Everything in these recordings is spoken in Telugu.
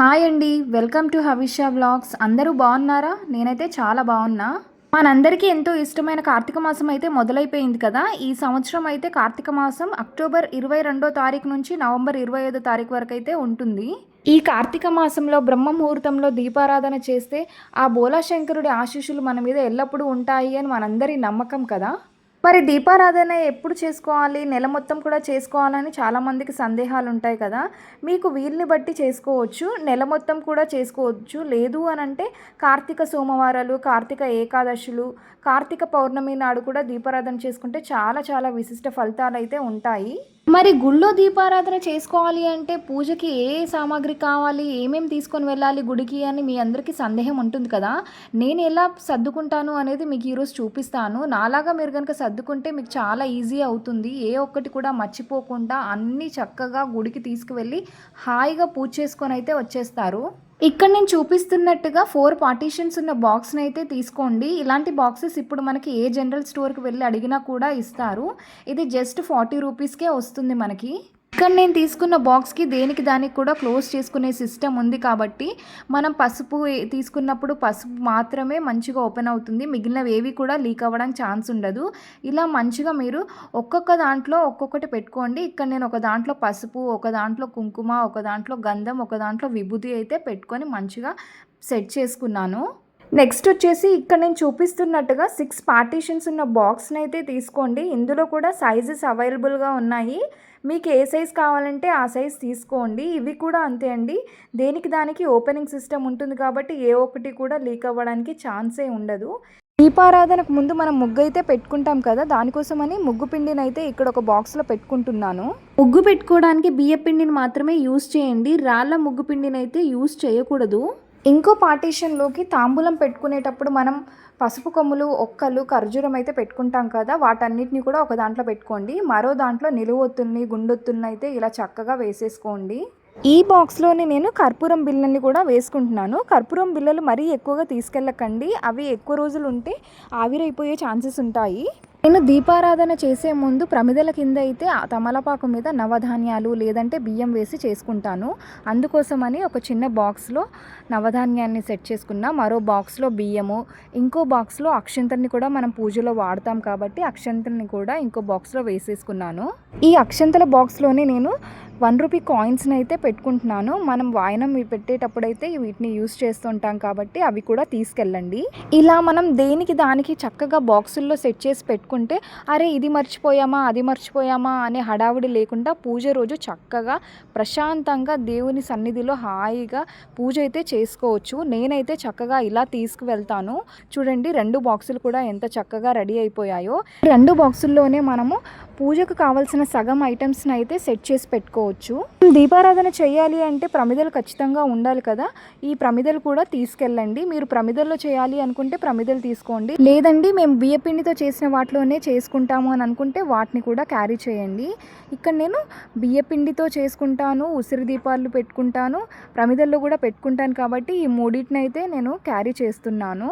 హాయ్ అండి వెల్కమ్ టు హవిషా వ్లాగ్స్. అందరూ బాగున్నారా? నేనైతే చాలా బాగున్నా. మనందరికీ ఎంతో ఇష్టమైన కార్తీక మాసం అయితే మొదలైపోయింది కదా. ఈ సంవత్సరం అయితే కార్తీక మాసం అక్టోబర్ ఇరవై రెండో తారీఖు నుంచి నవంబర్ ఇరవై ఐదో తారీఖు వరకు అయితే ఉంటుంది. ఈ కార్తీక మాసంలో బ్రహ్మ ముహూర్తంలో దీపారాధన చేస్తే ఆ బోలాశంకరుడి ఆశీస్సులు మన మీద ఎల్లప్పుడూ ఉంటాయి అని మనందరి నమ్మకం కదా. మరి దీపారాధన ఎప్పుడు చేసుకోవాలి? నెల మొత్తం కూడా చేసుకోవాలని చాలామందికి సందేహాలు ఉంటాయి కదా. మీకు వీలుని బట్టి చేసుకోవచ్చు. నెల మొత్తం కూడా చేసుకోవచ్చు. లేదు అని అంటే కార్తీక సోమవారాలు కార్తీక ఏకాదశులు కార్తీక పౌర్ణమి నాడు కూడా దీపారాధన చేసుకుంటే చాలా చాలా విశిష్ట ఫలితాలు అయితే ఉంటాయి. మరి గుళ్ళో దీపారాధన చేసుకోవాలి అంటే పూజకి ఏ సామాగ్రి కావాలి ఏమేమి తీసుకొని వెళ్ళాలి గుడికి అని మీ అందరికీ సందేహం ఉంటుంది కదా? నేను ఎలా సర్దుకుంటాను అనేది మీకు ఈరోజు చూపిస్తాను. నాలాగా మీరు కనుక సర్దుకుంటే మీకు చాలా ఈజీ అవుతుంది. ఏ ఒక్కటి కూడా మర్చిపోకుండా అన్నీ చక్కగా గుడికి తీసుకువెళ్ళి హాయిగా పూజ చేసుకొని అయితే వచ్చేస్తారు. ఇక్కడ నేను చూపిస్తున్నట్టుగా ఫోర్ పార్టీషన్స్ ఉన్న బాక్స్ని అయితే తీసుకోండి. ఇలాంటి బాక్సెస్ ఇప్పుడు మనకి ఏ జనరల్ స్టోర్కి వెళ్ళి అడిగినా కూడా ఇస్తారు. ఇది జస్ట్ ఫార్టీ రూపీస్కే వస్తుంది మనకి. ఇక్కడ నేను తీసుకున్న బాక్స్కి దేనికి దానికి కూడా క్లోజ్ చేసుకునే సిస్టమ్ ఉంది కాబట్టి మనం పసుపు తీసుకున్నప్పుడు పసుపు మాత్రమే మంచిగా ఓపెన్ అవుతుంది. మిగిలినవి ఏవి కూడా లీక్ అవ్వడానికి ఛాన్స్ ఉండదు. ఇలా మంచిగా మీరు ఒక్కొక్క దాంట్లో ఒక్కొక్కటి పెట్టుకోండి. ఇక్కడ నేను ఒక దాంట్లో పసుపు ఒక దాంట్లో కుంకుమ ఒక దాంట్లో గంధం ఒక దాంట్లో విభూతి అయితే పెట్టుకొని మంచిగా సెట్ చేసుకున్నాను. నెక్స్ట్ వచ్చేసి ఇక్కడ నేను చూపిస్తున్నట్టుగా సిక్స్ పార్టీషన్స్ ఉన్న బాక్స్ని అయితే తీసుకోండి. ఇందులో కూడా సైజెస్ అవైలబుల్గా ఉన్నాయి. మీకు ఏ సైజ్ కావాలంటే ఆ సైజ్ తీసుకోండి. ఇవి కూడా అంతే అండి. దేనికి దానికి ఓపెనింగ్ సిస్టమ్ ఉంటుంది కాబట్టి ఏ ఒక్కటి కూడా లీక్ అవ్వడానికి ఛాన్సే ఉండదు. దీపారాధనకు ముందు మనం ముగ్గు అయితే పెట్టుకుంటాం కదా దానికోసమని ముగ్గు పిండిని అయితే ఇక్కడ ఒక బాక్స్లో పెట్టుకుంటున్నాను. ముగ్గు పెట్టుకోవడానికి బియ్య పిండిని మాత్రమే యూస్ చేయండి. రాళ్ళ ముగ్గు పిండిని అయితే యూస్ చేయకూడదు. ఇంకో పార్టీషన్లోకి తాంబూలం పెట్టుకునేటప్పుడు మనం పసుపు కొమ్ములు ఒక్కలు ఖర్జూరం అయితే పెట్టుకుంటాం కదా వాటన్నిటిని కూడా ఒక దాంట్లో పెట్టుకోండి. మరో దాంట్లో నిలువొత్తుల్ని గుండొత్తుల్ని అయితే ఇలా చక్కగా వేసేసుకోండి. ఈ బాక్స్లోని నేను కర్పూరం బిళ్ళని కూడా వేసుకుంటున్నాను. కర్పూరం బిళ్ళలు మరీ ఎక్కువగా తీసుకెళ్ళకండి. అవి ఎక్కువ రోజులు ఉంటే ఆవిరైపోయే ఛాన్సెస్ ఉంటాయి. నేను దీపారాధన చేసే ముందు ప్రమిదల కింద అయితే ఆ తమలపాకు మీద నవధాన్యాలు లేదంటే బియ్యం వేసి చేసుకుంటాను. అందుకోసమని ఒక చిన్న బాక్స్లో నవధాన్యాన్ని సెట్ చేసుకున్న. మరో బాక్స్లో బియ్యము ఇంకో బాక్స్లో అక్షంతల్ని కూడా మనం పూజలో వాడతాం కాబట్టి అక్షంతల్ని కూడా ఇంకో బాక్స్లో వేసేసుకున్నాను. ఈ అక్షంతల బాక్స్లోనే నేను వన్ రూపీ కాయిన్స్ని అయితే పెట్టుకుంటున్నాను. మనం వాయనం పెట్టేటప్పుడైతే వీటిని యూస్ చేస్తుంటాం కాబట్టి అవి కూడా తీసుకెళ్ళండి. ఇలా మనం దేనికి దానికి చక్కగా బాక్సుల్లో సెట్ చేసి పెట్టుకుంటే అరే ఇది మర్చిపోయామా అది మర్చిపోయామా అనే హడావుడి లేకుండా పూజ రోజు చక్కగా ప్రశాంతంగా దేవుని సన్నిధిలో హాయిగా పూజ అయితే చేసుకోవచ్చు. నేనైతే చక్కగా ఇలా తీసుకువెళ్తాను. చూడండి రెండు బాక్సులు కూడా ఎంత చక్కగా రెడీ అయిపోయాయో. రెండు బాక్సుల్లోనే మనము పూజకు కావాల్సిన సగం ఐటమ్స్ని అయితే సెట్ చేసి పెట్టుకోవచ్చు. దీపారాధన చేయాలి అంటే ప్రమిదలు ఖచ్చితంగా ఉండాలి కదా. ఈ ప్రమిదలు కూడా తీసుకెళ్ళండి. మీరు ప్రమిదల్లో చేయాలి అనుకుంటే ప్రమిదలు తీసుకోండి. లేదండి మేము బియ్యపిండితో చేసిన వాటిలోనే చేసుకుంటాము అని అనుకుంటే వాటిని కూడా క్యారీ చేయండి. ఇక్కడ నేను బియ్యపిండితో చేసుకుంటాను ఉసిరి దీపాలు పెట్టుకుంటాను ప్రమిదల్లో కూడా పెట్టుకుంటాను కాబట్టి ఈ మూడింటినైతే నేను క్యారీ చేస్తున్నాను.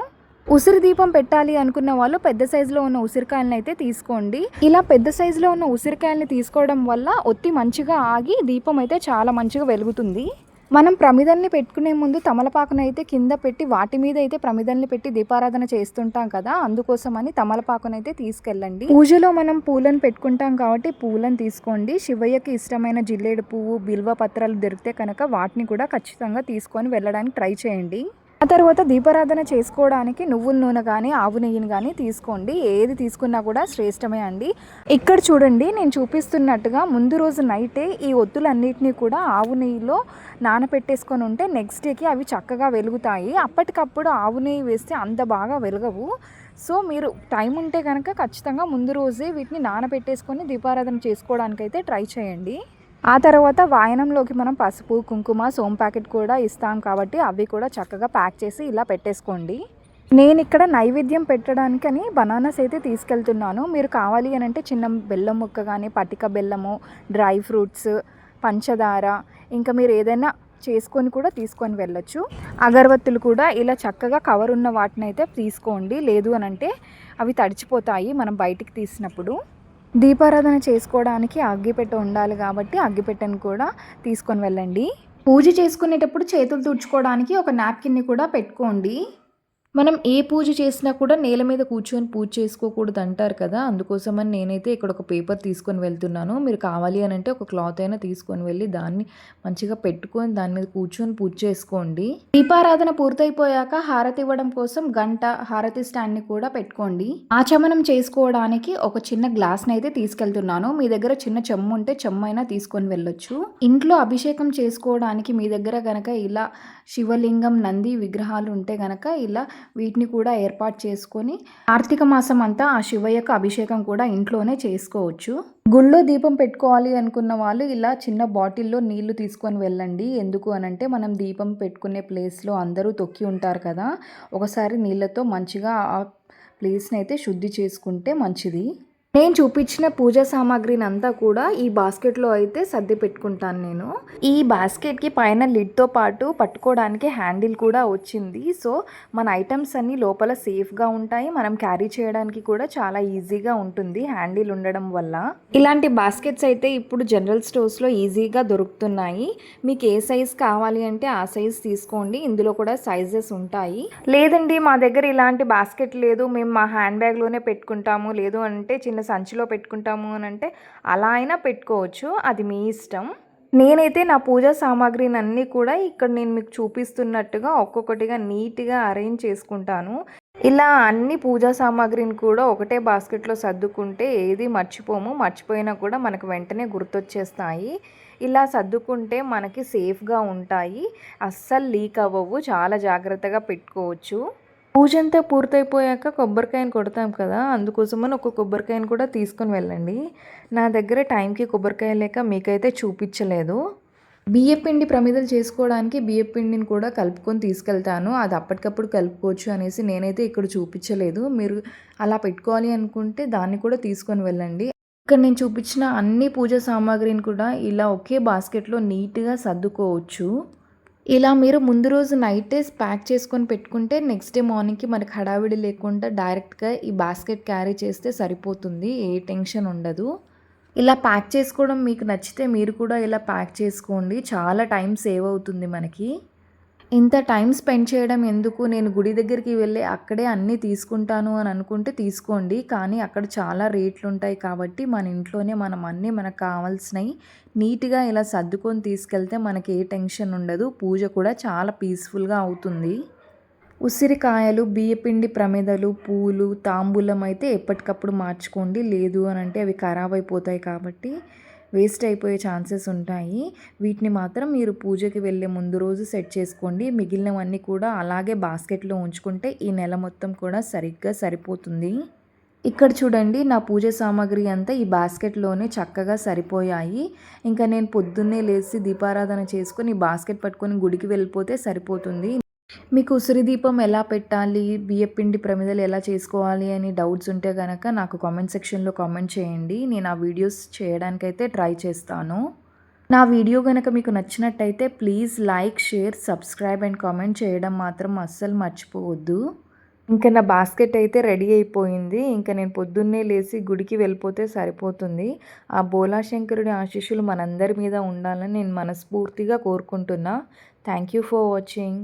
ఉసిరి దీపం పెట్టాలి అనుకున్న వాళ్ళు పెద్ద సైజులో ఉన్న ఉసిరికాయలను అయితే తీసుకోండి. ఇలా పెద్ద సైజులో ఉన్న ఉసిరికాయల్ని తీసుకోవడం వల్ల ఒత్తి మంచిగా ఆగి దీపం అయితే చాలా మంచిగా వెలుగుతుంది. మనం ప్రమిదల్ని పెట్టుకునే ముందు తమలపాకును అయితే కింద పెట్టి వాటి మీద అయితే ప్రమిదల్ని పెట్టి దీపారాధన చేస్తుంటాం కదా అందుకోసమని తమలపాకును అయితే తీసుకెళ్ళండి. పూజలో మనం పూలను పెట్టుకుంటాం కాబట్టి పూలను తీసుకోండి. శివయ్యకి ఇష్టమైన జిల్లేడు పువ్వు బిల్వ పత్రాలు దొరికితే కనుక వాటిని కూడా ఖచ్చితంగా తీసుకొని వెళ్ళడానికి ట్రై చేయండి. ఆ తర్వాత దీపారాధన చేసుకోవడానికి నువ్వుల నూనె కానీ ఆవు నెయ్యిని కానీ తీసుకోండి. ఏది తీసుకున్నా కూడా శ్రేష్టమే అండి. ఇక్కడ చూడండి నేను చూపిస్తున్నట్టుగా ముందు రోజు నైటే ఈ ఒత్తులన్నిటినీ కూడా ఆవు నెయ్యిలో నానపెట్టేసుకొని ఉంటే నెక్స్ట్ డేకి అవి చక్కగా వెలుగుతాయి. అప్పటికప్పుడు ఆవు నెయ్యి వేస్తే అంత బాగా వెలగవు. సో మీరు టైం ఉంటే కనుక ఖచ్చితంగా ముందు రోజే వీటిని నానబెట్టేసుకొని దీపారాధన చేసుకోవడానికైతే ట్రై చేయండి. ఆ తర్వాత వాయనంలోకి మనం పసుపు కుంకుమ సోమ్ ప్యాకెట్ కూడా ఇస్తాం కాబట్టి అవి కూడా చక్కగా ప్యాక్ చేసి ఇలా పెట్టేసుకోండి. నేను ఇక్కడ నైవేద్యం పెట్టడానికని బనానాస్ అయితే తీసుకెళ్తున్నాను. మీరు కావాలి అని అంటే చిన్న బెల్లం ముక్క కానీ పటిక బెల్లము డ్రై ఫ్రూట్స్ పంచదార ఇంకా మీరు ఏదైనా చేసుకొని కూడా తీసుకొని వెళ్ళొచ్చు. అగరబత్తులు కూడా ఇలా చక్కగా కవర్ ఉన్న వాటిని అయితే తీసుకోండి. లేదు అనంటే అవి తడిచిపోతాయి మనం బయటికి తీసినప్పుడు. దీపారాధన చేసుకోవడానికి అగ్గిపెట్టె ఉండాలి కాబట్టి అగ్గిపెట్టెను కూడా తీసుకొని వెళ్ళండి. పూజ చేసుకునేటప్పుడు చేతులు తుడుచుకోవడానికి ఒక నాప్కిన్ని కూడా పెట్టుకోండి. మనం ఏ పూజ చేసినా కూడా నేల మీద కూర్చొని పూజ చేసుకోకూడదు అంటారు కదా. అందుకోసమని నేనైతే ఇక్కడ ఒక పేపర్ తీసుకొని వెళ్తున్నాను. మీరు కావాలి అని అంటే ఒక క్లాత్ అయినా తీసుకొని వెళ్ళి దాన్ని మంచిగా పెట్టుకొని దాని మీద కూర్చొని పూజ చేసుకోండి. దీపారాధన పూర్తయిపోయాక హారతి ఇవ్వడం కోసం గంట హారతి స్టాండ్ని కూడా పెట్టుకోండి. ఆచమనం చేసుకోవడానికి ఒక చిన్న గ్లాస్ని అయితే తీసుకెళ్తున్నాను. మీ దగ్గర చిన్న చెమ్ము ఉంటే చెమ్ము అయినా తీసుకొని వెళ్ళొచ్చు. ఇంట్లో అభిషేకం చేసుకోవడానికి మీ దగ్గర గనక ఇలా శివలింగం నంది విగ్రహాలు ఉంటే గనక ఇలా వీటిని కూడా ఏర్పాటు చేసుకొని కార్తీక మాసం అంతా ఆ శివయ్యకు అభిషేకం కూడా ఇంట్లోనే చేసుకోవచ్చు. గుళ్ళో దీపం పెట్టుకోవాలి అనుకున్న వాళ్ళు ఇలా చిన్న బాటిల్లో నీళ్ళు తీసుకొని వెళ్ళండి. ఎందుకు అనంటే మనం దీపం పెట్టుకునే ప్లేస్లో అందరూ తొక్కి ఉంటారు కదా ఒకసారి నీళ్ళతో మంచిగా ఆ ప్లేస్ని అయితే శుద్ధి చేసుకుంటే మంచిది. నేను చూపించిన పూజా సామాగ్రిని అంతా కూడా ఈ బాస్కెట్లో అయితే సర్ది పెట్టుకుంటాను నేను. ఈ బాస్కెట్కి పైన లిడ్తో పాటు పట్టుకోవడానికి హ్యాండిల్ కూడా వచ్చింది. సో మన ఐటమ్స్ అన్నీ లోపల సేఫ్గా ఉంటాయి. మనం క్యారీ చేయడానికి కూడా చాలా ఈజీగా ఉంటుంది హ్యాండిల్ ఉండడం వల్ల. ఇలాంటి బాస్కెట్స్ అయితే ఇప్పుడు జనరల్ స్టోర్స్లో ఈజీగా దొరుకుతున్నాయి. మీకు ఏ సైజ్ కావాలి అంటే ఆ సైజ్ తీసుకోండి. ఇందులో కూడా సైజెస్ ఉంటాయి. లేదండి మా దగ్గర ఇలాంటి బాస్కెట్ లేదు. మేము మా హ్యాండ్ బ్యాగ్లోనే పెట్టుకుంటాము. లేదు అంటే చిన్న సంచిలో పెట్టుకుంటాము అని అంటే అలా అయినా పెట్టుకోవచ్చు. అది మీ ఇష్టం. నేనైతే నా పూజా సామాగ్రిని అన్నీ కూడా ఇక్కడ నేను మీకు చూపిస్తున్నట్టుగా ఒక్కొక్కటిగా నీట్గా అరేంజ్ చేసుకుంటాను. ఇలా అన్ని పూజా సామాగ్రిని కూడా ఒకటే బాస్కెట్లో సర్దుకుంటే ఏది మర్చిపోము. మర్చిపోయినా కూడా మనకు వెంటనే గుర్తొచ్చేస్తాయి. ఇలా సర్దుకుంటే మనకి సేఫ్గా ఉంటాయి. అస్సలు లీక్ అవ్వవు. చాలా జాగ్రత్తగా పెట్టుకోవచ్చు. పూజ అంతా పూర్తయిపోయాక కొబ్బరికాయను కొడతాం కదా అందుకోసమని ఒక కొబ్బరికాయను కూడా తీసుకొని వెళ్ళండి. నా దగ్గర టైంకి కొబ్బరికాయ లేక మీకైతే చూపించలేదు. బియ్యపిండి ప్రమిదలు చేసుకోవడానికి బియ్యపిండిని కూడా కలుపుకొని తీసుకెళ్తాను. అది అప్పటికప్పుడు కలుపుకోవచ్చు అనేసి నేనైతే ఇక్కడ చూపించలేదు. మీరు అలా పెట్టుకోవాలి అనుకుంటే దాన్ని కూడా తీసుకొని వెళ్ళండి. ఇక్కడ నేను చూపించిన అన్ని పూజ సామాగ్రిని కూడా ఇలా ఒకే బాస్కెట్లో నీట్గా సర్దుకోవచ్చు. ఇలా మీరు ముందు రోజు నైటే ప్యాక్ చేసుకొని పెట్టుకుంటే నెక్స్ట్ డే మార్నింగ్కి మనకి హడావిడి లేకుండా డైరెక్ట్గా ఈ బాస్కెట్ క్యారీ చేస్తే సరిపోతుంది ఏ టెన్షన్ ఉండదు. ఇలా ప్యాక్ చేసుకోవడం మీకు నచ్చితే మీరు కూడా ఇలా ప్యాక్ చేసుకోండి. చాలా టైం సేవ్ అవుతుంది మనకి. ఇంత టైం స్పెండ్ చేయడం ఎందుకు? నేను గుడి దగ్గరికి వెళ్ళి అక్కడే అన్నీ తీసుకుంటాను అని అనుకుంటే తీసుకోండి. కానీ అక్కడ చాలా రేట్లు ఉంటాయి కాబట్టి మన ఇంట్లోనే మనం అన్నీ మనకు కావాల్సినవి నీట్గా ఇలా సర్దుకొని తీసుకెళ్తే మనకి ఏ టెన్షన్ ఉండదు. పూజ కూడా చాలా పీస్ఫుల్గా అవుతుంది. ఉసిరికాయలు బియ్యపిండి ప్రమిదలు పూలు తాంబూలం అయితే ఎప్పటికప్పుడు మార్చుకోండి. లేదు అని అంటే అవి ఖరాబ్ అయిపోతాయి కాబట్టి వేస్ట్ అయిపోయే ఛాన్సెస్ ఉంటాయి. వీటిని మాత్రం మీరు పూజకి వెళ్ళే ముందు రోజు సెట్ చేసుకోండి. మిగిలినవన్నీ కూడా అలాగే బాస్కెట్లో ఉంచుకుంటే ఈ నెల మొత్తం కూడా సరిగ్గా సరిపోతుంది. ఇక్కడ చూడండి నా పూజ సామాగ్రి అంతా ఈ బాస్కెట్లోనే చక్కగా సరిపోయాయి. ఇంకా నేను పొద్దున్నే లేచి దీపారాధన చేసుకొని బాస్కెట్ పట్టుకొని గుడికి వెళ్ళిపోతే సరిపోతుంది. మీకు ఉసిరి దీపం ఎలా పెట్టాలి? బియ్యపిండి ప్రమిదలు ఎలా చేసుకోవాలి అని డౌట్స్ ఉంటే కనుక నాకు కామెంట్ సెక్షన్లో కామెంట్ చేయండి. నేను ఆ వీడియోస్ చేయడానికైతే ట్రై చేస్తాను. నా వీడియో కనుక మీకు నచ్చినట్టయితే please like share subscribe and comment చేయడం మాత్రం అస్సలు మర్చిపోవద్దు. ఇంకా నా బాస్కెట్ అయితే రెడీ అయిపోయింది. ఇంకా నేను పొద్దున్నే లేచి గుడికి వెళ్ళిపోతే సరిపోతుంది. ఆ బోలాశంకరుడి ఆశీస్సులు మనందరి మీద ఉండాలని నేను మనస్ఫూర్తిగా కోరుకుంటున్నా. Thank you for watching.